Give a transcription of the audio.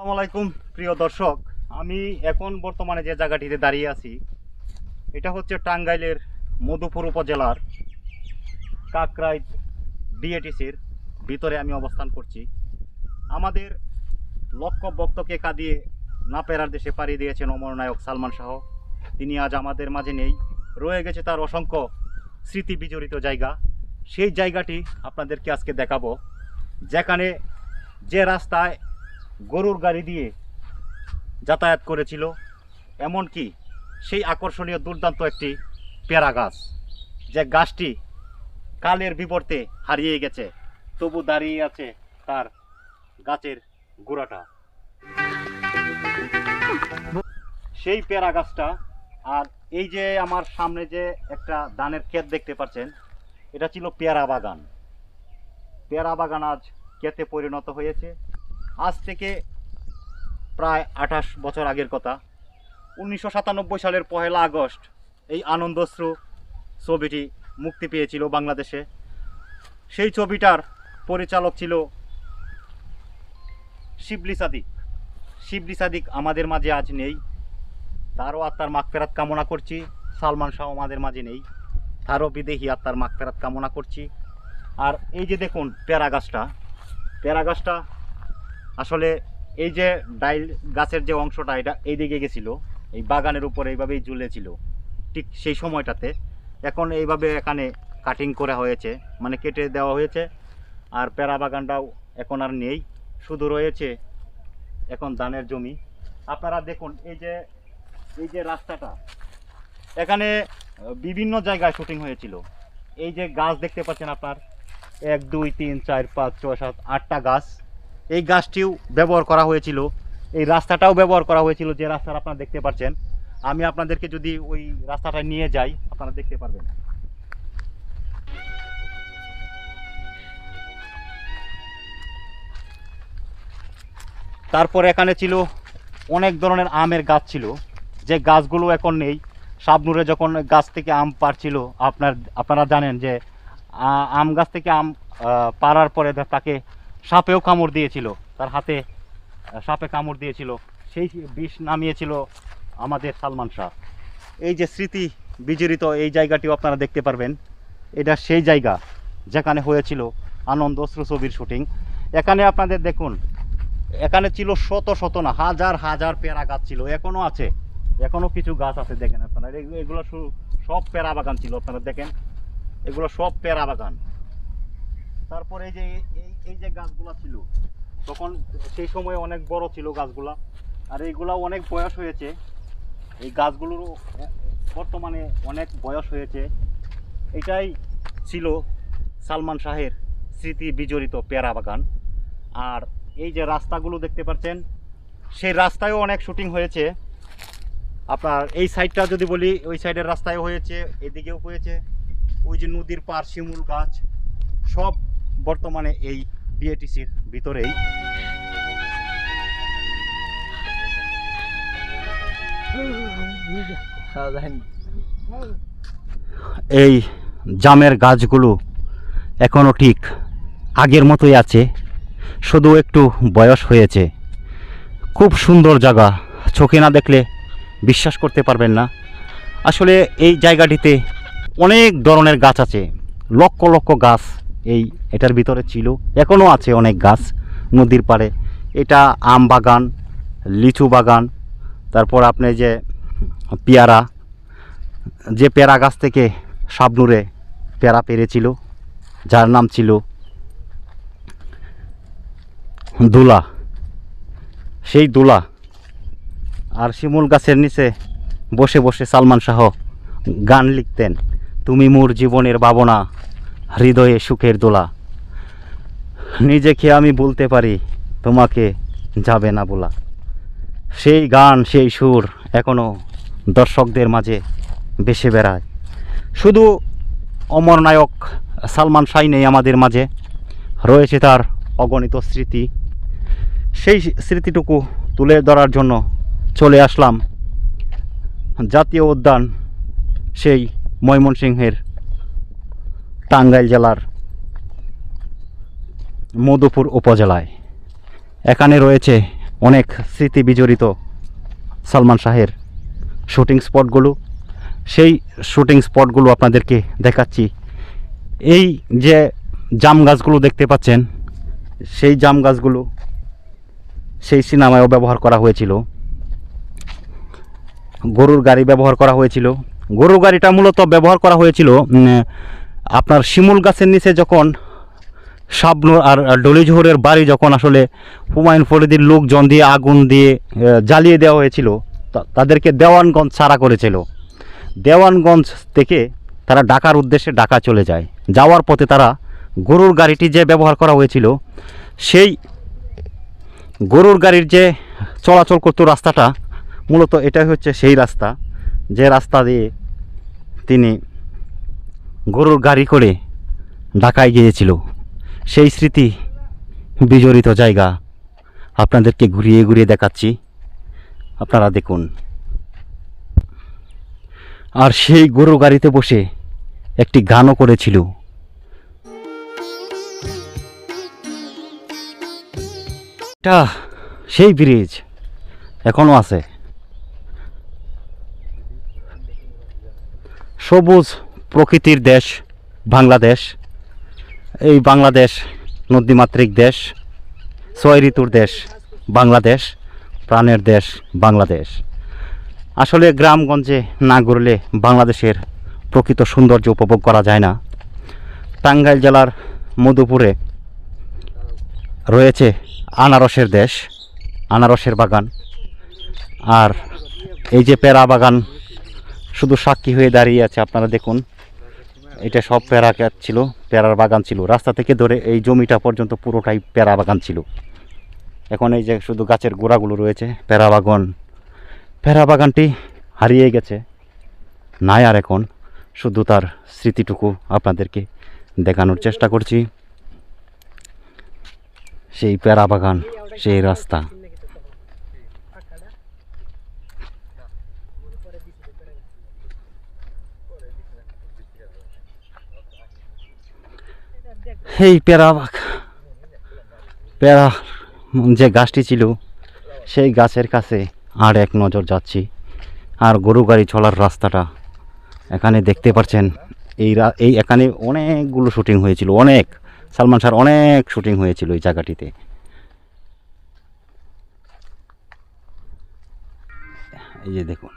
আসসালামু আলাইকুম, প্রিয় দর্শক। আমি এখন বর্তমানে যে জায়গাটিতে দাঁড়িয়ে আছি, এটা হচ্ছে টাঙ্গাইলের মধুপুর উপজেলার কাকরাই ডিএটিসির ভিতরে আমি অবস্থান করছি। আমাদের লক্ষ ভক্তকে কাঁদিয়ে না পেরার দেশে পাড়ি দিয়েছেন অমর নায়ক সালমান শাহ। তিনি আজ আমাদের মাঝে নেই। রয়ে গেছে তার অসংখ্য স্মৃতি বিজড়িত জায়গা। সেই জায়গাটি আপনাদেরকে আজকে দেখাবো। যেখানে যে রাস্তায় গরুর গাড়ি দিয়ে যাতায়াত করেছিল, এমনকি সেই আকর্ষণীয় দুর্দান্ত একটি পেয়ারা গাছ, যে গাছটি কালের বিবর্তে হারিয়ে গেছে, তবু দাঁড়িয়ে আছে তার গাছের গোড়াটা। সেই পেয়ারা গাছটা, আর এই যে আমার সামনে যে একটা ধানের ক্ষেত দেখতে পাচ্ছেন, এটা ছিল পেয়ারা বাগান। পেয়ারা বাগান আজ ক্ষেতে পরিণত হয়েছে। আজ থেকে প্রায় আঠাশ বছর আগের কথা। উনিশশো সাতানব্বই সালের পহেলা আগস্ট এই আনন্দশ্রু ছবিটি মুক্তি পেয়েছিল বাংলাদেশে। সেই ছবিটার পরিচালক ছিল শিবলি সাদিক। শিবলি সাদিক আমাদের মাঝে আজ নেই। তারও আত্মার মাগফেরাত কামনা করছি। সালমান শাহ আমাদের মাঝে নেই। তারও বিদেহী আত্মার মাগফেরাত কামনা করছি। আর এই যে দেখুন, পেয়ারা গাছটা। পেয়ারা গাছটা আসলে এই যে ডাইল গাছের যে অংশটা, এটা এই দিকে গেছিল, এই বাগানের উপরে এইভাবেই ঝুলেছিল, ঠিক সেই সময়টাতে। এখন এইভাবে এখানে কাটিং করা হয়েছে মানে কেটে দেওয়া হয়েছে, আর পেয়ারা বাগানটাও এখন আর নেই, শুধু রয়েছে এখন ধানের জমি। আপনারা দেখুন, এই যে এই যে রাস্তাটা, এখানে বিভিন্ন জায়গায় শুটিং হয়েছিল। এই যে গাছ দেখতে পাচ্ছেন আপনার, এক, দুই, তিন, চার, পাঁচ, ছয়, সাত, আটটা গাছ। এই গাছটিও ব্যবহার করা হয়েছিল, এই রাস্তাটাও ব্যবহার করা হয়েছিল যে রাস্তাটা আপনারা দেখতে পাচ্ছেন আমি আপনাদেরকে যদি ওই রাস্তাটা নিয়ে যাই, আপনারা দেখতে পারবেন। তারপরে এখানে ছিল অনেক ধরনের আমের গাছ ছিল। যে গাছগুলো এখন নেই, শাবনুরে যখন গাছ থেকে আম পারছিল, আপনার, আপনারা জানেন যে আম গাছ থেকে আম পারার পরে তাকে সাপেও কামড় দিয়েছিল, তার হাতে সাপে কামড় দিয়েছিল, সেই বিষ নামিয়েছিল আমাদের সালমান শাহ। এই যে স্মৃতি বিজড়িত এই জায়গাটিও আপনারা দেখতে পারবেন। এটা সেই জায়গা যেখানে হয়েছিল আনন্দ অশ্রু ছবির শুটিং। এখানে আপনাদের দেখুন, এখানে ছিল শত শত না, হাজার হাজার পেয়ারা গাছ ছিল, এখনও আছে। এখনও কিছু গাছ আছে, দেখেন আপনারা। এগুলো- সব পেয়ারা বাগান ছিল, আপনারা দেখেন। এগুলো সব পেয়ারা বাগান। তারপরে এই যে, এই এই যে গাছগুলা ছিল, তখন সেই সময় অনেক বড় ছিল গাছগুলা, আর এইগুলা অনেক বয়স হয়েছে। এই গাছগুলোর বর্তমানে অনেক বয়স হয়েছে। এটাই ছিল সালমান শাহের স্মৃতি বিজড়িত পেয়ারা বাগান। আর এই যে রাস্তাগুলো দেখতে পাচ্ছেন, সেই রাস্তায়ও অনেক শুটিং হয়েছে। আপনার এই সাইডটা যদি বলি, ওই সাইডের রাস্তায় হয়েছে, এদিকেও হয়েছে। ওই যে নদীর পার শিমুল গাছ, সব বর্তমানে এই বিএটিসির ভিতরেই। এই জামের গাছগুলো এখনও ঠিক আগের মতোই আছে, শুধু একটু বয়স হয়েছে। খুব সুন্দর জায়গা, চোখে না দেখলে বিশ্বাস করতে পারবেন না। আসলে এই জায়গাটিতে অনেক ধরনের গাছ আছে, লক্ষ লক্ষ গাছ। এই এটার ভিতরে ছিল। এখনও আছে অনেক গাছ নদীর পাড়ে। এটা আম বাগান, লিচু বাগান, তারপর আপনি যে পেয়ারা যে পেয়ারা গাছ থেকে শাবনুরে পেয়ারা পেরেছিল, যার নাম ছিল দুলা। সেই দুলা আর শিমুল গাছের নিচে বসে বসে সালমান শাহ গান লিখতেন, তুমি মোর জীবনের ভাবনা হৃদয়ে সুখের দোলা। নিজেকে আমি বলতে পারি, তোমাকে যাবে না বলা। সেই গান, সেই সুর এখনও দর্শকদের মাঝে বেসে বেড়ায়। শুধু অমর নায়ক সালমান শাহ নেই আমাদের মাঝে, রয়েছে তার অগণিত স্মৃতি। সেই স্মৃতিটুকু তুলে ধরার জন্য চলে আসলাম জাতীয় উদ্যান, সেই ময়মনসিংহের টাঙ্গাইল জেলার মধুপুর উপজেলায়। এখানে রয়েছে অনেক স্মৃতি বিজড়িত সালমান শাহের শুটিং স্পটগুলো। সেই শুটিং স্পটগুলো আপনাদেরকে দেখাচ্ছি। এই যে জাম গাছগুলো দেখতে পাচ্ছেন, সেই জাম গাছগুলো সেই সিনেমায়ও ব্যবহার করা হয়েছিল। গরুর গাড়ি ব্যবহার করা হয়েছিল। গরুর গাড়িটা মূলত ব্যবহার করা হয়েছিল আপনার শিমুল গাছের নিচে যখন শাবনুর আর ডলিজোহরের বাড়ি যখন আসলে হুমায়ুন ফরিদির লোকজন দিয়ে আগুন দিয়ে জ্বালিয়ে দেওয়া হয়েছিল তাদেরকে দেওয়ানগঞ্জ ছাড়া করেছিল। দেওয়ানগঞ্জ থেকে তারা ঢাকার উদ্দেশ্যে ঢাকা চলে যায়। যাওয়ার পথে তারা গরুর গাড়িটি যে ব্যবহার করা হয়েছিল, সেই গরুর গাড়ির যে চলাচল করতো রাস্তাটা, মূলত এটাই হচ্ছে সেই রাস্তা। যে রাস্তা দিয়ে তিনি গরুর গাড়ি করে ঢাকায় গিয়েছিল। সেই স্মৃতি বিজড়িত জায়গা। আপনাদেরকে ঘুরিয়ে ঘুরিয়ে দেখাচ্ছি। আপনারা দেখুন। আর সেই গরুর গাড়িতে বসে একটি গানও করেছিল। এটা সেই ব্রিজ এখনও আছে। সবুজ প্রকৃতির দেশ, বাংলাদেশ, এই বাংলাদেশ নদীমাতৃক দেশ, ছয় ঋতুর দেশ, বাংলাদেশ, প্রাণের দেশ, বাংলাদেশ। আসলে গ্রামগঞ্জে না ঘুরলে বাংলাদেশের প্রকৃত সৌন্দর্য উপভোগ করা যায় না। টাঙ্গাইল জেলার মধুপুরে রয়েছে আনারসের দেশ, আনারসের বাগান। আর এই যে পেরা বাগান, শুধু সাক্ষী হয়ে দাঁড়িয়ে আছে, আপনারা দেখুন। এটা সব প্যারা ছিল প্যারার বাগান ছিল। রাস্তা থেকে ধরে এই জমিটা পর্যন্ত পুরোটাই প্যারা বাগান ছিল। এখন এই যে শুধু গাছের গোড়াগুলো রয়েছে প্যারা বাগান। পেয়ারা বাগানটি হারিয়ে গেছে। নাই আর এখন শুধু তার স্মৃতিটুকু আপনাদেরকে দেখানোর চেষ্টা করছি। সেই পেয়ারা বাগান, সেই রাস্তা। এই বাগ পেয়ারা যে গাছটি ছিল, সেই গাছের কাছে আর এক নজর যাচ্ছি। আর গরু গাড়ি চলার রাস্তাটা এখানে দেখতে পাচ্ছেন। এই এই এখানে অনেকগুলো শুটিং হয়েছিল, অনেক। সালমান শাহর অনেক শুটিং হয়েছিল এই জায়গাটিতে। এই যে দেখুন।